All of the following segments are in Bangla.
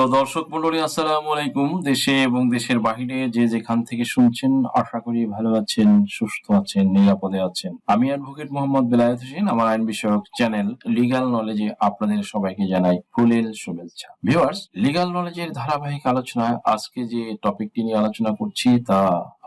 প্রিয় দর্শক মন্ডলী আসসালামু আলাইকুম। দেশে এবং দেশের বাহিরে যে যেখান থেকে শুনছেন, আশা করি ভালো আছেন, সুস্থ আছেন, নিরাপদে আছেন। আমি অ্যাডভোকেট মোহাম্মদ বেলায়েত হোসেন, আমার আইন বিষয়ক চ্যানেল লিগাল নলেজে আপনাদের সবাইকে জানাই ফুলেল শুভেচ্ছা। ভিউয়ার্স লিগাল নলেজের ধারাবাহিক আলোচনায় আজকে যে টপিকটি নিয়ে আলোচনা করছি তা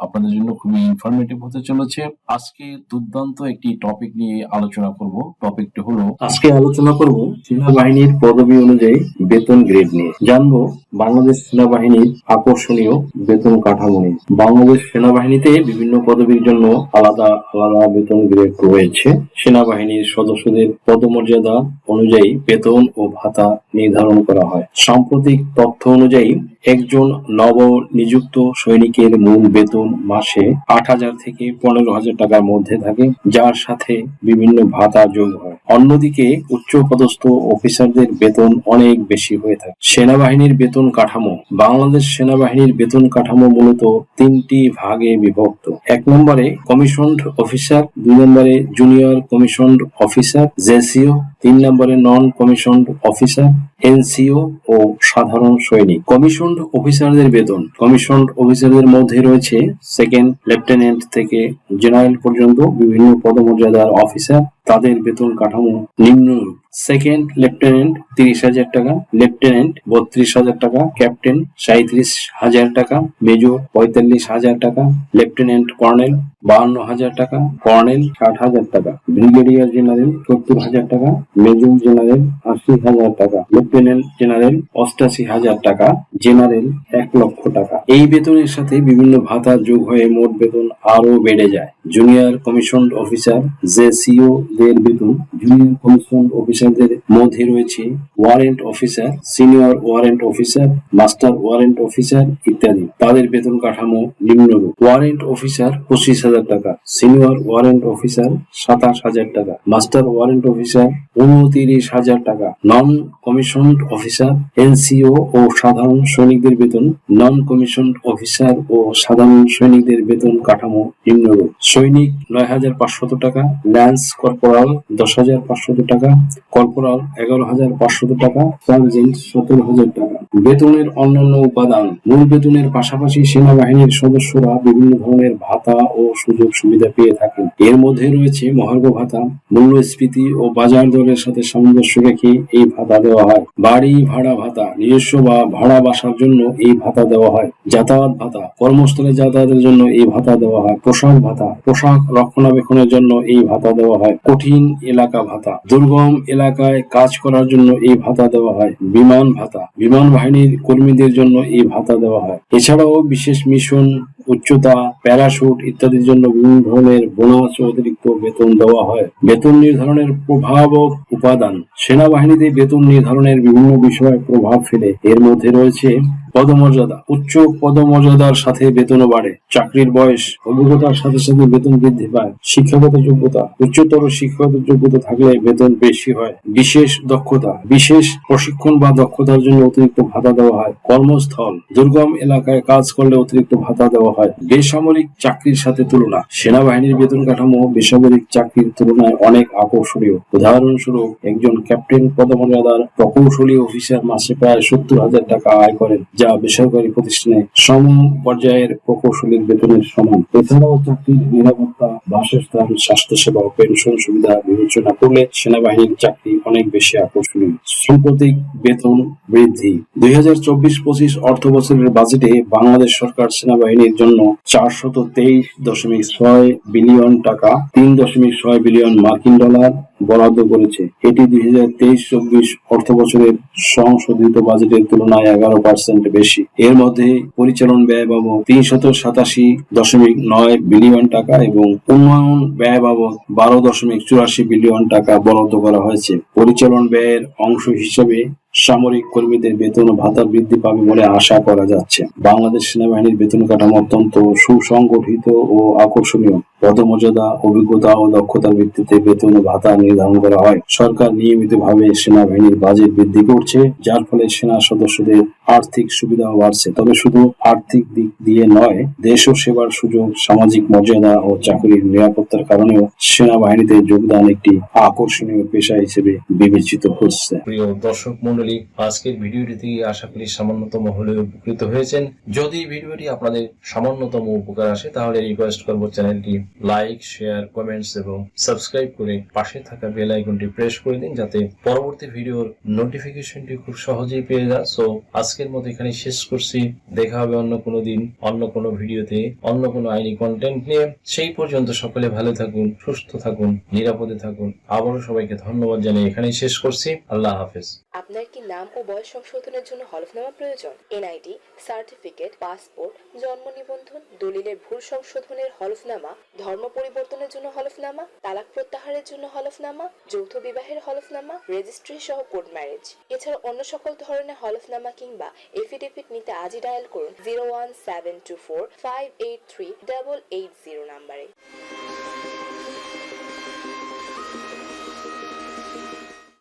আপনাদের জন্য খুবই ইনফরমেটিভ হতে চলেছে। আজকে দুর্দান্ত একটি টপিক নিয়ে আলোচনা করব। টপিকটি হলো আজকে আলোচনা করব সেনাবাহিনীর পদবি অনুযায়ী বেতন গ্রেড নিয়ে। জানব বাংলাদেশ সেনাবাহিনীর আকর্ষণীয় বেতন কাঠামো নিয়ে। বাংলাদেশ সেনাবাহিনীতে বিভিন্ন পদবীর জন্য আলাদা আলাদা বেতন গ্রেড রয়েছে। সেনাবাহিনীর সদস্যদের পদমর্যাদা অনুযায়ী বেতন ও ভাতা নির্ধারণ করা হয়। সাম্প্রতিক তথ্য অনুযায়ী একজন নব নিযুক্ত সৈনিকের মূল বেতন মাসে আট হাজার থেকে পনেরো হাজার টাকার মধ্যে থাকে, যার সাথে বিভিন্ন ভাতা যোগ হয়। অন্যদিকে উচ্চ পদস্থ অফিসারদের বেতন অনেক বেশি হয়ে থাকে। সেনাবাহিনীর বেতন কাঠামো। বাংলাদেশ সেনাবাহিনীর বেতন কাঠামো মূলত তিনটি ভাগে বিভক্ত। এক নম্বরে কমিশনড অফিসার, দুই নম্বরে জুনিয়র কমিশনড অফিসার, জেসিও তিন নম্বরে নন কমিশনড অফিসার এনসিও ও সাধারণ সৈনিক। কমিশনড অফিসারদের বেতন। কমিশনড অফিসারদের মধ্যে রয়েছে সেকেন্ড লেফটেন্যান্ট থেকে জেনারেল পর্যন্ত বিভিন্ন পদমর্যাদার অফিসার তাদের বেতন কাঠামো নিম্নরূপ। সেকেন্ড লেফটেন্যান্ট তিরিশ হাজার টাকা। লেফটেন্যান্ট বত্রিশ হাজার টাকা। ক্যাপ্টেন সাঁত্রিশ হাজার টাকা। মেজর পঁয়তাল্লিশ হাজার টাকা। লেফটেন্যান্ট কর্নেল বাহান্ন হাজার টাকা। কর্নেল ষাট হাজার টাকা। ব্রিগেডিয়ার জেনারেল সত্তর হাজার টাকা। মেজর জেনারেল আশি হাজার টাকা। লেফটেন্যান্ট জেনারেল অষ্টাশি হাজার টাকা। জেনারেল এক লক্ষ টাকা। এই বেতনের সাথে বিভিন্ন ভাতা যোগ হয়ে মোট বেতন আরও বেড়ে যায়। জুনিয়র কমিশন অফিসার জেসিও দের বেতন জুনিয়র কমিশন অফিসারদের মধ্যে রয়েছে warrant officer senior warrant officer master warrant officer ইত্যাদি। তাদের বেতন কাঠামো নিম্নরূপ। ওয়ারেন্ট অফিসার পঁচিশ হাজার টাকা সিনিয়র ওয়ারেন্ট অফিসার সাতাশ হাজার টাকা মাস্টার ওয়ারেন্ট অফিসার উনতিরিশ হাজার টাকা। নন কমিশন অফিসার এনসিও ও সাধারণ সৈনিকদের বেতন নন কমিশনড অফিসার ও সাধারণ সৈনিকদের বেতন কাঠামো নিম্নরূপ। সৈনিক নয় হাজার পাঁচশত টাকা, ল্যান্স কর্পোরাল দশ হাজার পাঁচশত টাকা, কর্পোরাল এগারো হাজার পাঁচশত টাকা, সার্জেন্ট সতেরো হাজার টাকা। বেতনের অন্যান্য উপাদান। মূল বেতনের পাশাপাশি সেনাবাহিনীর সদস্যরা বিভিন্ন ধরনের ভাতা ও সুযোগ সুবিধা পেয়ে থাকেন। এর মধ্যে রয়েছে মহার্ঘ ভাতা, মূল্যস্ফীতি ও বাজার দরের সাথে সামঞ্জস্য রেখে এই ভাতা দেওয়া হয়। বাড়ি ভাড়া ভাতা, নিজস্ব বা ভাড়া বাসার জন্য এই ভাতা দেওয়া হয়। যাতায়াত ভাতা। কর্মস্থলে যাতায়াতের জন্য এই ভাতা দেওয়া হয়। পোশাক ভাতা। পোশাক রক্ষণাবেক্ষণের জন্য এই ভাতা দেওয়া হয়। কঠিন এলাকা ভাতা। দুর্গম এলাকায় কাজ করার জন্য এই ভাতা দেওয়া হয়। বিমান ভাতা। বিমান বাহিনীর কর্মীদের জন্য এই ভাতা দেওয়া হয়। এছাড়াও বিশেষ মিশন উচ্চতা, প্যারাশুট ইত্যাদির জন্য বিভিন্ন ধরনের বোনাস ও অতিরিক্ত বেতন দেওয়া হয়। বেতন নির্ধারণের প্রভাবক উপাদান। সেনাবাহিনীতে বেতন নির্ধারণের বিভিন্ন বিষয়ে প্রভাব ফেলে। এর মধ্যে রয়েছে পদমর্যাদা। উচ্চ পদমর্যাদার সাথে বেতনও বাড়ে। চাকরির বয়স, অভিজ্ঞতার সাথে সাথে বেতন বৃদ্ধি পায়। শিক্ষাগত যোগ্যতা। উচ্চতর শিক্ষাগত যোগ্যতা থাকলে বেতন বেশি হয়। বিশেষ দক্ষতা। বিশেষ প্রশিক্ষণ বা দক্ষতার জন্য অতিরিক্ত ভাতা দেওয়া হয়। কর্মস্থল। দুর্গম এলাকায় কাজ করলে অতিরিক্ত ভাতা দেওয়া হয়। বেসামরিক চাকরির সাথে তুলনা। সেনাবাহিনীর বেতন কাঠামো বেসামরিক চাকরির তুলনায় অনেক আকর্ষণীয়। উদাহরণস্বরূপ, একজন ক্যাপ্টেন পদমর্যাদার প্রকৌশলী অফিসার মাসে প্রায় সত্তর হাজার টাকা আয় করেন, যা বেসরকারি প্রতিষ্ঠানে সম পর্যায়ের প্রকৌশলীর বেতনের সমান। এছাড়াও চাকরির নিরাপত্তা, বাসস্থান, স্বাস্থ্যসেবা ও পেনশন সুবিধা বিবেচনা করলে সেনাবাহিনীর চাকরি অনেক বেশি আকর্ষণীয়। সাম্প্রতিক বেতন বৃদ্ধি। দুই হাজার চব্বিশ পঁচিশ অর্থ বছরের বাজেটে বাংলাদেশ সরকার সেনাবাহিনীর জন্য চারশত তেইশ দশমিক ছয় বিলিয়ন টাকা, তিন দশমিক ছয় বিলিয়ন মার্কিন ডলার বরাদ্দ করেছে। এটি দুই হাজার তেইশ চব্বিশ অর্থ বছরের সংশোধিত বাজেটের তুলনায় এগারো পার্সেন্ট বেশি। এর মধ্যে পরিচালন ব্যয় বাবদ তিনশত সাতাশি দশমিক নয় বিলিয়ন টাকা এবং উন্নয়ন ব্যয় বাবদ বারো দশমিক চুরাশি বিলিয়ন টাকা বরাদ্দ করা হয়েছে। পরিচালন ব্যয়ের অংশ হিসেবে সামরিক কর্মীদের বেতন ও ভাতা বৃদ্ধি পাবে বলে আশা করা যাচ্ছে। বাংলাদেশ সেনাবাহিনীর বেতন কাঠামো অত্যন্ত সুসংগঠিত ও আকর্ষণীয়। পদমর্যাদা, অভিজ্ঞতা ও দক্ষতার ভিত্তিতে বেতন ভাতা নির্ধারণ করা হয়। সরকার নিয়মিতভাবে সেনাবাহিনীর বাজেট বৃদ্ধি করছে, যার ফলে সেনা সদস্যদের আর্থিক সুবিধাও বাড়ছে। তবে শুধু আর্থিক দিক দিয়ে নয়, দেশ সেবার সুযোগ, সামাজিক মর্যাদা ও চাকরির নিরাপত্তার কারণেও সেনাবাহিনীতে যোগদান একটি আকর্ষণীয় পেশা হিসেবে বিবেচিত হচ্ছে। প্রিয় দর্শক মন্ডলী আজকের ভিডিওটি থেকে আশা করি সামান্যতম হলেও উপকৃত হয়েছেন। যদি ভিডিওটি আপনাদের সামান্যতম উপকার আসে, তাহলে রিকোয়েস্ট করব চ্যানেলটি লাইক শেয়ার কমেন্টস এবং সাবস্ক্রাইব করে পাশে থাকা বেল আইকনটি প্রেস করে দিন যাতে পরবর্তী ভিডিওর নোটিফিকেশনটি খুব সহজেই পেয়ে যান। সো আজকের মতো এখানে শেষ করছি। দেখা হবে অন্য কোনো দিন, অন্য কোনো ভিডিওতে অন্য কোনো আইনি কন্টেন্ট নিয়ে। সেই পর্যন্ত সকলে ভালো থাকুন, সুস্থ থাকুন, নিরাপদে থাকুন। আবারও সবাইকে ধন্যবাদ জানিয়ে এখানেই শেষ করছি। আল্লাহ হাফেজ। আপনার কি নাম ও বয়স সংশোধনের জন্য হলফনামা প্রয়োজন? এনআইডি, সার্টিফিকেট, পাসপোর্ট, জন্ম নিবন্ধন, দলিলের ভুল সংশোধনের হলফনামা ধর্ম পরিবর্তনের জন্য হলফনামা, তালাক প্রত্যাহারের জন্য হলফনামা, যৌথ বিবাহের হলফনামা রেজিস্ট্রি সহ কোর্ট ম্যারেজ এছাড়া অন্য সকল ধরনের হলফনামা কিংবা এফিডেভিট নিতে আজই ডায়াল করুন zero one seven two four five eight three double eight zero নাম্বারে